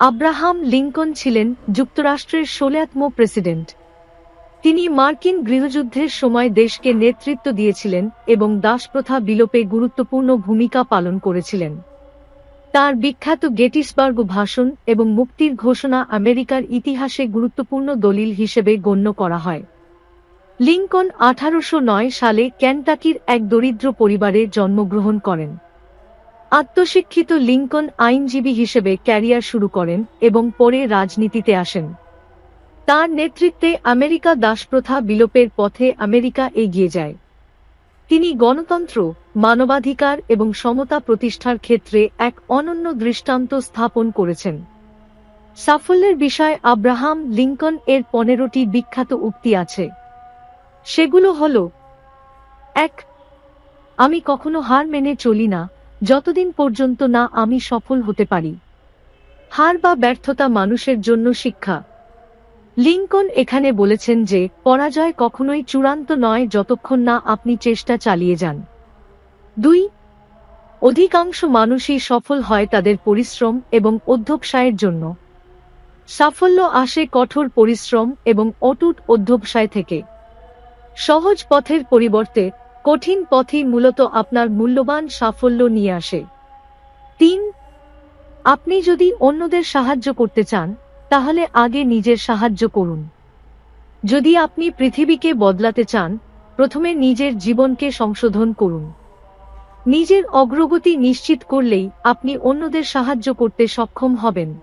Abraham Lincoln ছিলেন যুক্তরাষ্ট্রের ষোলোতম প্রেসিডেন্ট। তিনি মার্কিন গৃহযুদ্ধের সময় দেশকে নেতৃত্ব দিয়েছিলেন এবং দাসপ্রথা বিলোপে গুরুত্বপূর্ণ ভূমিকা পালন করেছিলেন। তার বিখ্যাত গেটিসবার্গ ভাষণ এবং মুক্তির ঘোষণা আমেরিকার ইতিহাসে গুরুত্বপূর্ণ দলিল হিসেবে গণ্য করা হয়। লিঙ্কন আঠারোশ নয় সালে ক্যান্টাকির এক দরিদ্র পরিবারে জন্মগ্রহণ করেন। আত্মশিক্ষিত লিঙ্কন আইনজীবী হিসেবে ক্যারিয়ার শুরু করেন এবং পরে রাজনীতিতে আসেন। তার নেতৃত্বে আমেরিকা দাসপ্রথা বিলোপের পথে আমেরিকা এগিয়ে যায়। তিনি গণতন্ত্র, মানবাধিকার এবং সমতা প্রতিষ্ঠার ক্ষেত্রে এক অনন্য দৃষ্টান্ত স্থাপন করেছেন। সাফল্যের বিষয় আব্রাহাম লিঙ্কন এর পনেরোটি বিখ্যাত উক্তি আছে। সেগুলো হল, এক, আমি কখনো হার মেনে চলি না। যতদিন পর্যন্ত না আমি সফল হতে পারি। হার বা ব্যর্থতা মানুষের জন্য শিক্ষা। লিঙ্কন এখানে বলেছেন যে, পরাজয় কখনোই চূড়ান্ত নয় যতক্ষণ না আপনি চেষ্টা চালিয়ে যান। দুই, অধিকাংশ মানুষই সফল হয় তাদের পরিশ্রম এবং অধ্যবসায়ের জন্য। সাফল্য আসে কঠোর পরিশ্রম এবং অটুট অধ্যবসায় থেকে। সহজ পথের পরিবর্তে কঠিন পথই মূলত আপনার মূল্যবান সাফল্য নিয়ে আসে। তিন, আপনি যদি অন্যদের সাহায্য করতে চান, তাহলে আগে নিজের সাহায্য করুন। যদি আপনি পৃথিবীকে বদলাতে চান, প্রথমে নিজের জীবনকে সংশোধন করুন। নিজের অগ্রগতি নিশ্চিত করলেই আপনি অন্যদের সাহায্য করতে সক্ষম হবেন।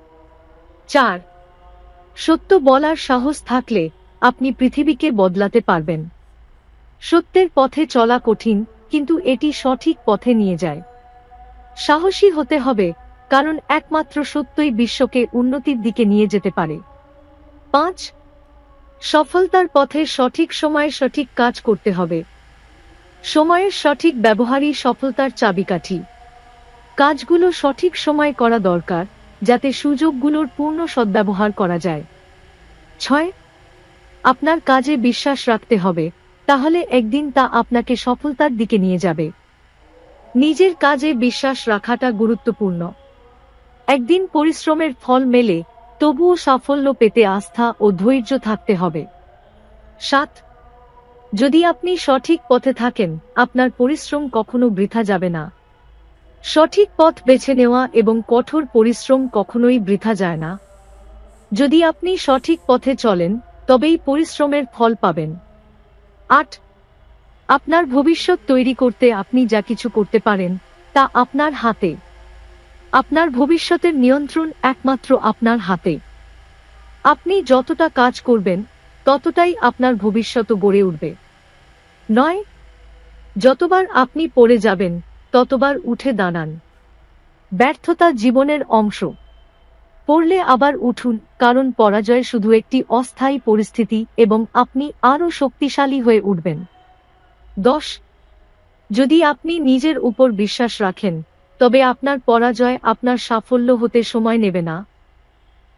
চার, সত্য বলার সাহস থাকলে আপনি পৃথিবীকে বদলাতে পারবেন। সত্যের পথে চলা কঠিন, কিন্তু এটি সঠিক পথে নিয়ে যায়। সাহসী হতে হবে, কারণ একমাত্র সত্যই বিশ্বকে উন্নতির দিকে নিয়ে যেতে পারে। পাঁচ, সফলতার পথে সঠিক সময়ে সঠিক কাজ করতে হবে। সময়ের সঠিক ব্যবহারই সফলতার চাবিকাঠি। কাজগুলো সঠিক সময় করা দরকার, যাতে সুযোগগুলোর পূর্ণ সদ্ব্যবহার করা যায়। ছয়, আপনার কাজে বিশ্বাস রাখতে হবে তাহলে একদিন তা আপনাকে সফলতার দিকে নিয়ে যাবে। নিজের কাজে বিশ্বাস রাখাটা গুরুত্বপূর্ণ। একদিন পরিশ্রমের ফল মেলে, তবুও সাফল্য পেতে আস্থা ও ধৈর্য থাকতে হবে। সাত, যদি আপনি সঠিক পথে থাকেন, আপনার পরিশ্রম কখনো বৃথা যাবে না। সঠিক পথ বেছে নেওয়া এবং কঠোর পরিশ্রম কখনোই বৃথা যায় না। যদি আপনি সঠিক পথে চলেন, তবেই পরিশ্রমের ফল পাবেন। আট, আপনার ভবিষ্যৎ তৈরি করতে আপনি যা কিছু করতে পারেন, তা আপনার হাতে। আপনার ভবিষ্যতের নিয়ন্ত্রণ একমাত্র আপনার হাতে। আপনি যতটা কাজ করবেন, ততটাই আপনার ভবিষ্যৎ গড়ে উঠবে। নয়, যতবার আপনি পড়ে যাবেন, ততবার উঠে দাঁড়ান। ব্যর্থতা জীবনের অংশ। পড়লে আবার উঠুন, কারণ পরাজয় শুধু একটি অস্থায়ী পরিস্থিতি এবং আপনি আরও শক্তিশালী হয়ে উঠবেন। দশ। যদি আপনি নিজের উপর বিশ্বাস রাখেন, তবে আপনার পরাজয় আপনার সাফল্য হতে সময় নেবে না।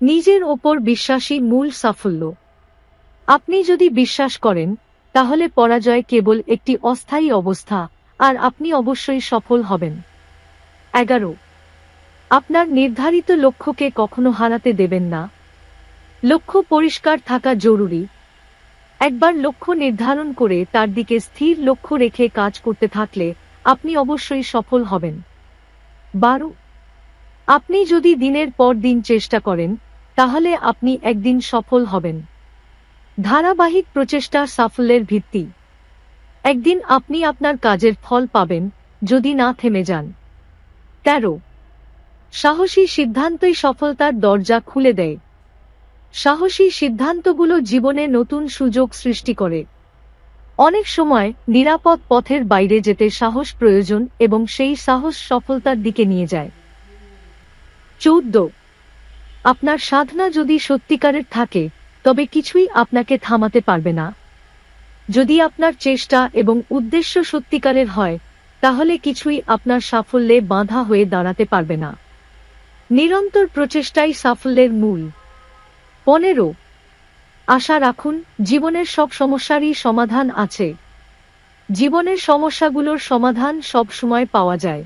নিজের ওপর বিশ্বাসী মূল সাফল্য। আপনি যদি বিশ্বাস করেন, তাহলে পরাজয় কেবল একটি অস্থায়ী অবস্থা, আর আপনি অবশ্যই সফল হবেন। এগারো। আপনার নির্ধারিত লক্ষ্যকে কখনো হারাতে দেবেন না। লক্ষ্য পরিষ্কার থাকা জরুরি। একবার লক্ষ্য নির্ধারণ করে তার দিকে স্থির লক্ষ্য রেখে কাজ করতে থাকলে আপনি অবশ্যই সফল হবেন। বারো, আপনি যদি দিনের পর দিন চেষ্টা করেন, তাহলে আপনি একদিন সফল হবেন। ধারাবাহিক প্রচেষ্টা সাফল্যের ভিত্তি। একদিন আপনি আপনার কাজের ফল পাবেন, যদি না থেমে যান। তেরো সাহসী সিদ্ধান্তই সফলতার দরজা খুলে দেয়। সাহসী সিদ্ধান্তগুলো জীবনে নতুন সুযোগ সৃষ্টি করে। অনেক সময় নিরাপদ পথের বাইরে যেতে সাহস প্রয়োজন এবং সেই সাহস সফলতার দিকে নিয়ে যায়। চৌদ্দ। আপনার সাধনা যদি সত্যিকারের থাকে, তবে কিছুই আপনাকে থামাতে পারবে না। যদি আপনার চেষ্টা এবং উদ্দেশ্য সত্যিকারের হয়, তাহলে কিছুই আপনার সাফল্যে বাঁধা হয়ে দাঁড়াতে পারবে না। নিরন্তর প্রচেষ্টাই সাফল্যের মূল। পনেরো, আশা রাখুন, জীবনের সব সমস্যারই সমাধান আছে। জীবনের সমস্যাগুলোর সমাধান সব সময় পাওয়া যায়।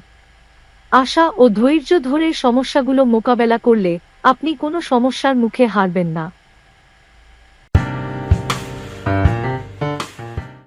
আশা ও ধৈর্য ধরে সমস্যাগুলো মোকাবেলা করলে আপনি কোনো সমস্যার মুখে হারবেন না।